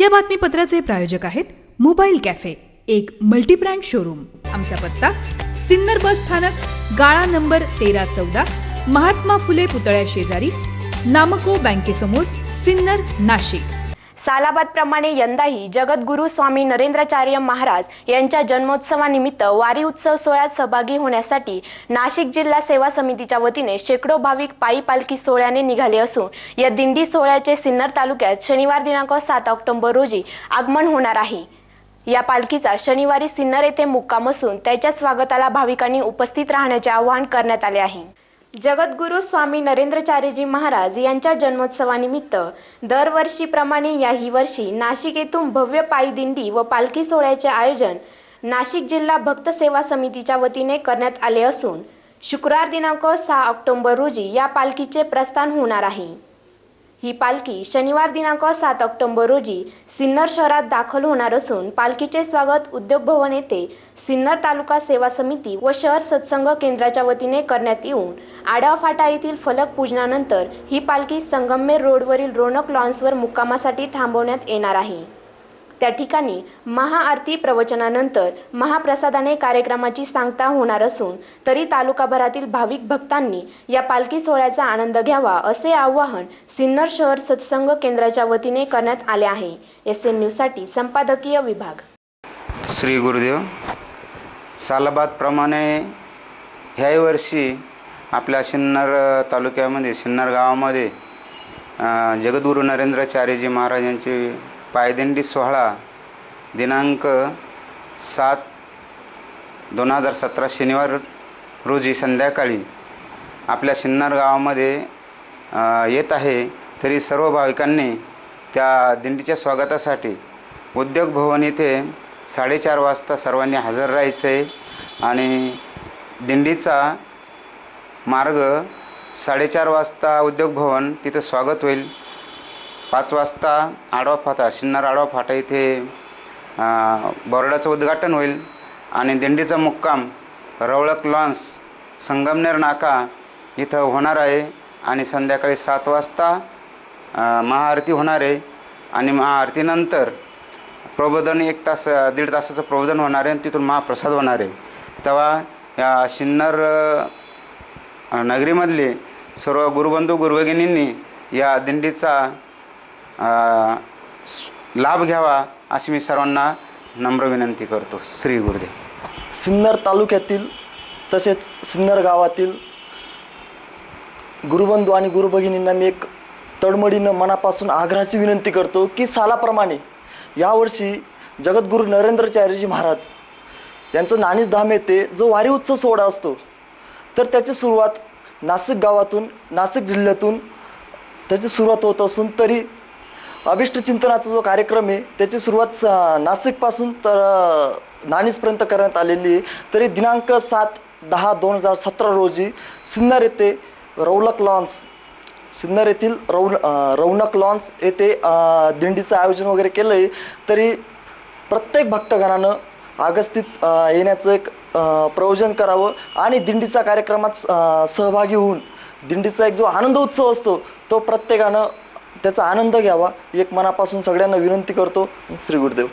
या बातमीपत्राचे प्रायोजक आहेत मोबाईल कॅफे एक मल्टीब्रँड शोरूम. आमचा पत्ता सिन्नर बस स्थानक गाळा नंबर तेरा चौदा महात्मा फुले पुतळ्या शेजारी नामको बँकेसमोर सिन्नर नाशिक. सालाबादप्रमाणे यंदाही जगद्गुरू स्वामी नरेंद्राचार्य महाराज यांच्या जन्मोत्सवानिमित्त वारी उत्सव सोहळ्यात सहभागी होण्यासाठी नाशिक जिल्हा सेवा समितीच्या वतीने शेकडो भाविक पायी पालखी सोहळ्याने निघाले असून या दिंडी सोहळ्याचे सिन्नर तालुक्यात शनिवार दिनांक सात ऑक्टोबर रोजी आगमन होणार आहे. या पालखीचा शनिवारी सिन्नर येथे मुक्काम असून त्याच्या स्वागताला भाविकांनी उपस्थित राहण्याचे आवाहन करण्यात आले आहे. जगद्गुरू स्वामी नरेंद्रचार्यजी महाराज यांच्या जन्मोत्सवानिमित्त दरवर्षीप्रमाणे याही वर्षी नाशिक येथून भव्य पायी दिंडी व पालखी सोहळ्याचे आयोजन नाशिक जिल्हा भक्त सेवा समितीच्या वतीने करण्यात आले असून शुक्रवार दिनांक सहा ऑक्टोंबर रोजी या पालखीचे प्रस्थान होणार आहे. ही पालखी शनिवार दिनांक सात ऑक्टोंबर रोजी सिन्नर शहरात दाखल होणार असून पालखीचे स्वागत उद्योग भवन येथे सिन्नर तालुका सेवा समिती व शहर सत्संग केंद्राच्या वतीने करण्यात येऊन आडाव फाटा येथील फलक पूजनानंतर ही पालखी संगमनेर रोडवरील रोनक लॉन्सवर मुक्कामासाठी थांबवण्यात येणार आहे. त्या ठिकाणी महाआरती प्रवचनानंतर महाप्रसादाने कार्यक्रमाची सांगता होणार असून तरी तालुकाभरातील भाविक भक्तांनी या पालखी सोहळ्याचा आनंद घ्यावा असे आवाहन सिन्नर शहर सत्संग केंद्राच्या वतीने करण्यात आले आहे. एस एन न्यूजसाठी संपादकीय विभाग. श्री गुरुदेव सालाबादप्रमाणे ह्याही वर्षी आपल्या सिन्नर तालुक्यामध्ये सिन्नर गावामध्ये अ, जगद्गुरू नरेंद्राचार्यजी महाराजांची पायदिंडी सोहळा दिनांक सात दोन हजार सतरा शनिवार रोजी संध्याकाळी आपल्या सिन्नर गावामध्ये येत आहे. तरी सर्व भाविकांनी त्या दिंडीच्या स्वागतासाठी उद्योग भवन येथे साडेचार वाजता सर्वांनी हजर राहायचं आहे आणि दिंडीचा मार्ग साडेचार वाजता उद्योग भवन तिथं स्वागत होईल. पाच वाजता आडवा फाटा शिन्नर आडवा फाटा इथे बोर्डाचं उद्घाटन होईल. आणि दिंडीचा मुक्काम रवळक लॉन्स संगमनेर नाका इथं होणार आहे. आणि संध्याकाळी सात वाजता महाआरती होणार आहे. आणि महाआरतीनंतर प्रबोधन एक तास दीड तासाचं प्रबोधन होणार आहे आणि तिथून महाप्रसाद होणार आहे. तेव्हा या नगरीमधले सर्व गुरुबंधू गुरुभगिनींनी या दिंडीचा लाभ घ्यावा अशी मी सर्वांना नम्र विनंती करतो. श्री गुरुदेव. सिन्नर तालुक्यातील तसेच सिन्नर गावातील गुरुबंधू आणि गुरुभगिनींना मी एक तडमडीनं मनापासून आग्रहाची विनंती करतो की सालाप्रमाणे यावर्षी जगद्गुरू नरेंद्रचार्यजी महाराज यांचं नाणीस धाम येथे जो वारी उत्सव सोहळा असतो. तर त्याची सुरुवात नाशिक गावातून नाशिक जिल्ह्यातून त्याची सुरुवात होत असून तरी अभिष्ट चिंतनाचा जो कार्यक्रम आहे त्याची सुरुवात स- नाशिकपासून तर अ, नाणीसपर्यंत करण्यात आलेली आहे. तरी दिनांक सात दहा दोन हजार सतरा रोजी सिन्नर येथे रौलक लॉन्स सिन्नर येथील रौन रौनक लॉन्स येथे दिंडीचं आयोजन वगैरे केलं आहे तरी प्रत्येक भक्तगणानं आगस्तीत येण्याचं एक प्रयोजन करावं आणि दिंडीचा कार्यक्रमात सहभागी होऊन दिंडीचा एक जो आनंद उत्सव असतो तो प्रत्येकानं त्याचा आनंद घ्यावा एक मनापासून सगळ्यांना विनंती करतो श्री गुरुदेव.